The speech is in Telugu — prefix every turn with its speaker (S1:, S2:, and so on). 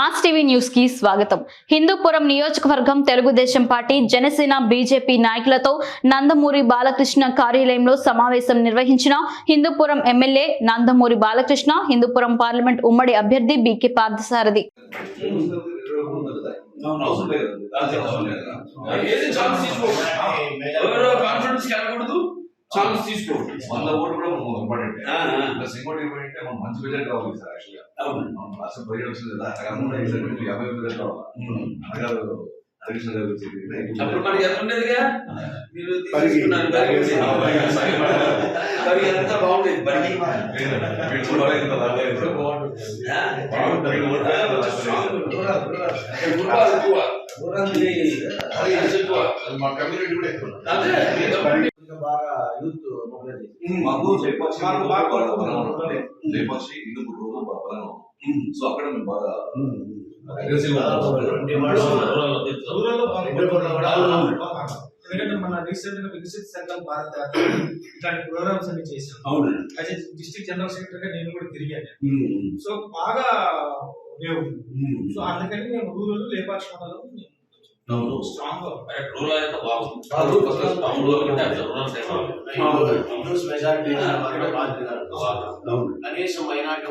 S1: మాస్ టీవీ న్యూస్కి స్వాగతం హిందూపురం నియోజకవర్గం తెలుగుదేశం పార్టీ జనసేన బీజేపీ నాయకులతో నందమూరి బాలకృష్ణ కార్యాలయంలో సమావేశం నిర్వహించిన హిందూపురం ఎమ్మెల్యే నందమూరి బాలకృష్ణ హిందూపురం పార్లమెంట్ ఉమ్మడి అభ్యర్థి బీకే పార్థసారథి
S2: లేదు. అవసరం లేదు. ఏది ఛాన్స్ ఎవరో కాన్ఫిడెన్స్ ఛాన్స్ తీసుకోకూడదు
S3: వంద ఓట్లు కూడా మనకు ఇంపార్టెంట్. ప్లస్ ఇంకోటి ఏంటంటే మనం మంచి బడ్జెట్ కావాలి సార్ యాక్చువల్గా. మనం రాష్ట్రం వచ్చింది కాకుండా ఈసారి కొంచెం యాభై బడ్జెట్ కావాలి అనగారు
S2: అప్పుడు మనకి ఎంత ఉండేదిగా మీరు బాగుండేది.
S3: మా కమ్యూనిటీ కూడా ఎక్కువ.
S2: అదే.
S4: ఇంకా బాగా
S3: మాకు లేపాక్షి రోజు బలంగా ఉంది. సో అక్కడ మేము బాగా
S5: ఎందుకంటే మన రీసెంట్గా వికసిత్ సంకల్ప్ భారత్ యాత్ర ఇట్లాంటి ప్రోగ్రామ్స్ అన్ని చేశాం
S2: అవును
S5: అయితే డిస్ట్రిక్ట్ జనరల్ సెక్రటరీ గా నేను కూడా తిరిగాను. సో బాగా. సో అందుకని మేము రూరల్ లేపాక్ష మండలం
S2: అవును.
S5: స్ట్రాంగ్ గా
S6: రూరల్ అయితే బాగుంది
S2: రూరల్
S6: టౌన్ లో కంటే అసలు రూరల్ సైడ్ బాగుంది
S4: హిందూస్ మెజారిటీ
S6: బాగుంది.
S4: కనీసం మైనార్టీ